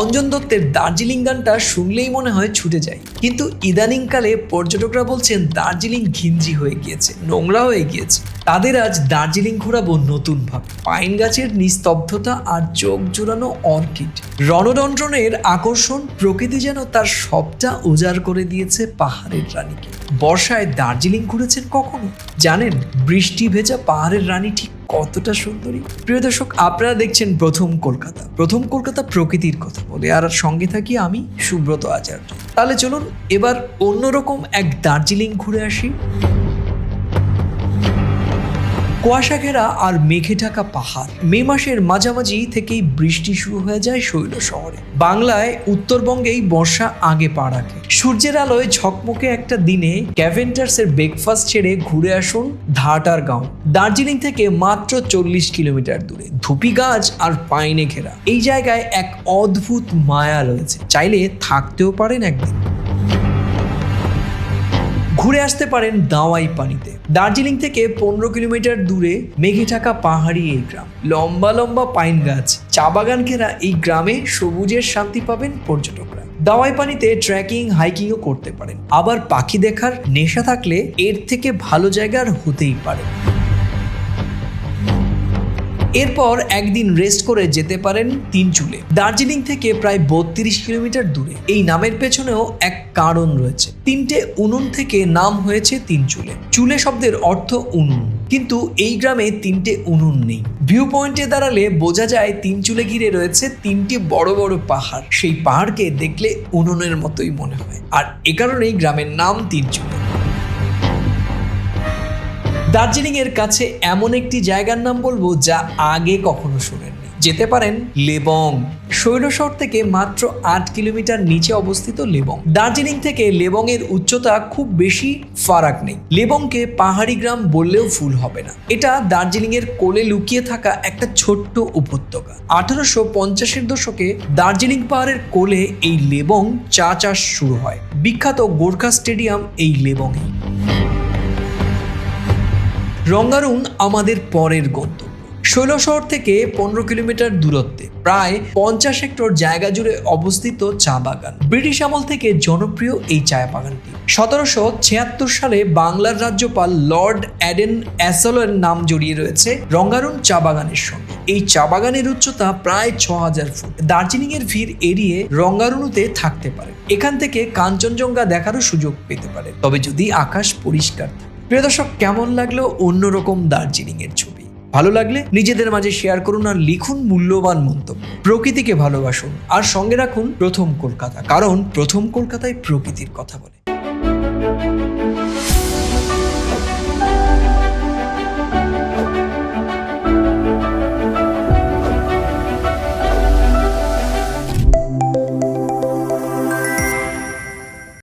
অঞ্জন দত্তের দার্জিলিং গানটা শুনলেই মনে হয় ছুটে যায়। কিন্তু ইদানিংকালে পর্যটকরা বলছেন দার্জিলিং ঘিঞ্জি হয়ে গিয়েছে, নোংরা হয়ে গিয়েছে। তাদের আজ দার্জিলিং ঘোরাবো নতুন ভাবে। পাইন গাছের নিস্তব্ধতা আর চোখ জোড়ানো অর্কিড। রণদণ্ডনের আকর্ষণ প্রকৃতি যেন তার সবটা উজাড় করে দিয়েছে পাহাড়ের রানীকে। বর্ষায় দার্জিলিং ঘুরেছেন কখনো? জানেন, বৃষ্টি ভেজা পাহাড়ের রানী ঠিক কতটা সুন্দরী? প্রিয় দর্শক, আপনারা দেখছেন প্রথম কলকাতা। প্রথম কলকাতা প্রকৃতির কথা বলে, আর সঙ্গে থাকি আমি, সুব্রত আচার্য। তাহলে চলুন, এবার অন্যরকম এক দার্জিলিং ঘুরে আসি। কুয়াশা ঘেরা আর মেঘে ঢাকা পাহাড়। মে মাসের মাঝামাঝি থেকেই বৃষ্টি শুরু হয়ে যায় শৈল শহরে। বাংলায় উত্তরবঙ্গেই বর্ষা আগে পা রাখে। সূর্যের আলোয় ঝকমকে একটা দিনে ক্যাভেন্টার্সের ব্রেকফাস্ট ছেড়ে ঘুরে আসুন ধাটার গাঁও। দার্জিলিং থেকে মাত্র চল্লিশ কিলোমিটার দূরে। ধুপি গাছ আর পাইনে ঘেরা। এই জায়গায় এক অদ্ভুত মায়া রয়েছে। চাইলে থাকতেও পারেন একদিন। ঘুরে আসতে পারেন দাওয়াই পানিতে। দার্জিলিং থেকে পনেরো কিলোমিটার দূরে মেঘে ঢাকা পাহাড়ি এই গ্রাম। লম্বা লম্বা পাইন গাছ, চা বাগান ঘেরা এই গ্রামে সবুজের শান্তি পাবেন পর্যটকরা। দাওয়াই পানিতে ট্রেকিং, হাইকিংও করতে পারেন। আবার পাখি দেখার নেশা থাকলে এর থেকে ভালো জায়গার হতেই পারে। এরপর একদিন রেস্ট করে যেতে পারেন তিন চুলে। দার্জিলিং থেকে প্রায় বত্রিশ কিলোমিটার দূরে। এই নামের পেছনেও এক কারণ রয়েছে। তিনটে উনুন থেকে নাম হয়েছে তিন চুলে। চুলে শব্দের অর্থ উনুন। কিন্তু এই গ্রামে তিনটে উনুন নেই। ভিউ পয়েন্টে দাঁড়ালে বোঝা যায় তিন চুলে ঘিরে রয়েছে তিনটি বড় বড় পাহাড়। সেই পাহাড়কে দেখলে উনুনের মতোই মনে হয়। আর এ কারণেই গ্রামের নাম তিন চুলে। দার্জিলিং এর কাছে এমন একটি জায়গার নাম বলব যা আগে কখনো শুনেননি। যেতে পারেন লেবং। শৈলশহর থেকে মাত্র আট কিলোমিটার নিচে অবস্থিত লেবং। দার্জিলিং থেকে লেবং এর উচ্চতা খুব বেশি ফারাক নেই। লেবংকে পাহাড়ি গ্রাম বললেও ভুল হবে না। এটা দার্জিলিং এর কোলে লুকিয়ে থাকা একটা ছোট্ট উপত্যকা। আঠারোশো পঞ্চাশের দশকে দার্জিলিং পাহাড়ের কোলে এই লেবং চা চাষ শুরু হয়। বিখ্যাত গোর্খা স্টেডিয়াম এই লেবংয়েই রঙ্গারুন আমাদের পরের গন্তব্য। শৈলশহর থেকে পনেরো কিলোমিটার দূরত্বে, প্রায় পঞ্চাশ হেক্টর জায়গা জুড়ে অবস্থিত চা বাগান। ব্রিটিশ আমল থেকে জনপ্রিয় এই চা বাগানটি। সতেরোশো ছিয়াত্তর সালে বাংলার রাজ্যপাল লর্ড অ্যাডেন অ্যাসলের নাম জড়িয়ে রয়েছে রঙ্গারুন চা বাগানের সঙ্গে। এই চা বাগানের উচ্চতা প্রায় ছ হাজার ফুট। দার্জিলিং এর ভিড় এড়িয়ে রঙ্গারুনুতে থাকতে পারে। এখান থেকে কাঞ্চনজঙ্ঘা দেখারও সুযোগ পেতে পারে। তবে যদি আকাশ পরিষ্কার থাকে প্রিয় দর্শক, কেমন লাগল অন্যরকম দার্জিলিং এর ছবি? ভালো লাগলে নিজেদের মাঝে শেয়ার করুন আর লিখুন মূল্যবান মন্তব্য। প্রকৃতিকে ভালোবাসুন আর সঙ্গে রাখুন প্রথম কলকাতা। কারণ প্রথম কলকাতায় প্রকৃতির কথা বলে।